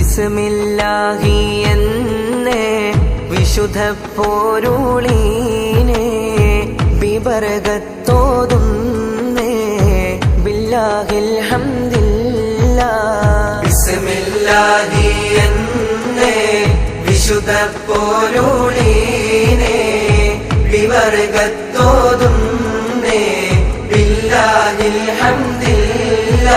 ബിസ്മില്ലാഹി എന്ന് വിശുദ്ധ പോരുളീനെ ബിബർഗത്തോതുന്നേ ബില്ലാഹിൽ ഹംദില്ല. ബിസ്മില്ലാഹി വിശുദ്ധ പോരുളീനെ ബില്ലാഹിൽ ഹംദില്ല.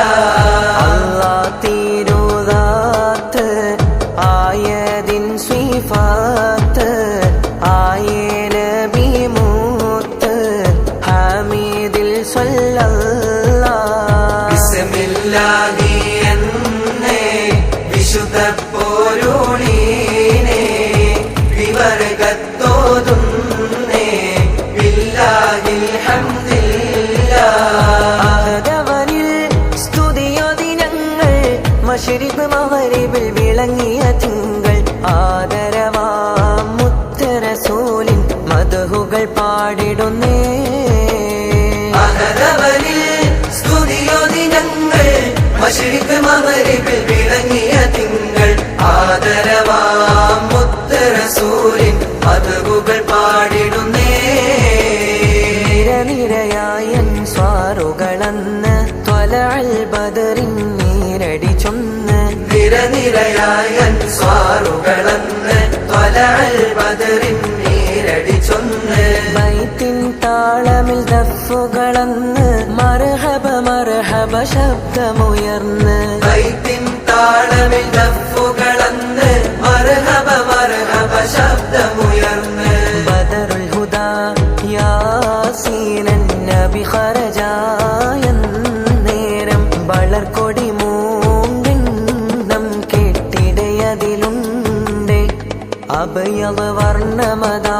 മധുഹുകൾ പാടിടുന്നേ. അഹദവനിൽ സ്തുതിയൊതിനങ്ങൾ മഷരിബ് മഹരിബിൽ വിളങ്ങിയ തിങ്കൾ. ആദരവാ സൂര്യൻ മധുഹുകൾ പാടിടുന്നേ. നിരനിരയായൻ സ്വാറുകളന്ന് ത്വലൽ ബദറിൻ നീരടി ചൊന്ന്. നിരനിരയായൻ സ്വാറുകളന്ന് ബൈത്തിൻ താളമിൽ ദഫുകളന്ന് മർഹബ മർഹബ ശബ്ദമുയർന്ന്. ബൈത്തിൻ താളമിൽ ദഫുകളന്ന് മർഹബ മർഹബ ശബ്ദമുയർന്ന്. ബദറുൽ ഹുദാ യാസീനൻ നബി ഖറജായ നേരം വളർക്കൊടി മൂണ്ടെണ്ണം കെട്ടിടയതിലുണ്ട്. അഭയവ വർണമതാ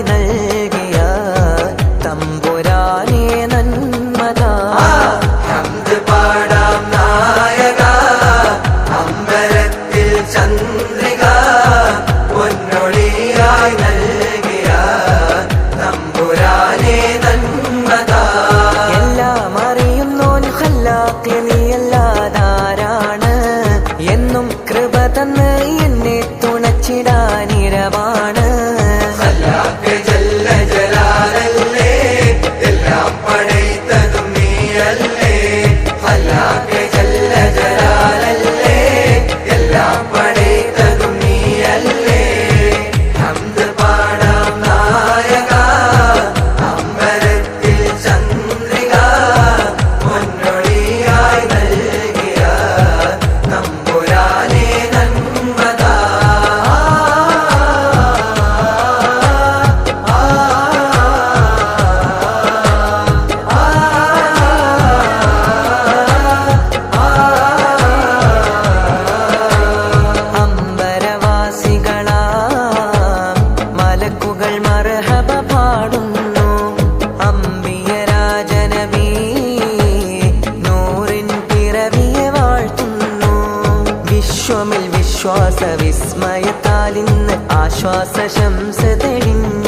നൽകിയ തമ്പുരാനെ നന്മത. ഹംദ് പാടാം നായക അമ്പരത്തിൽ ചന്ദ്രിക പൊന്നൊളിയായി നൽകിയ തമ്പുരാനെ നന്മത. എല്ലാം അറിയുന്നോൻ നീയല്ലാതാരാണ് എന്നും കൃപ തന്ന് എന്നെ തുണച്ചിടാനിരവാണ് വിശ്വമിൽ വിസ്മയത്താലിന്ന് ആശ്വാസ ശംസ തെളിഞ്ഞിടുന്നു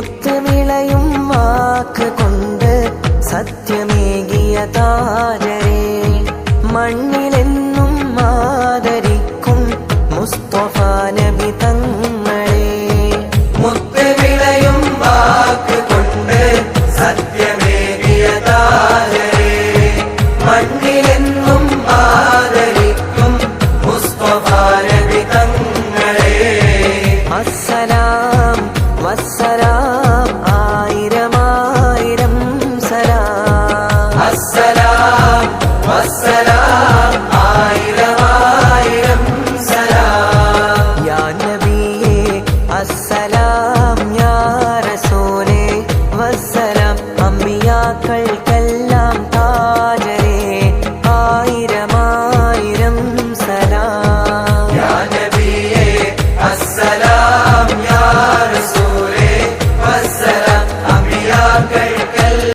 못 들어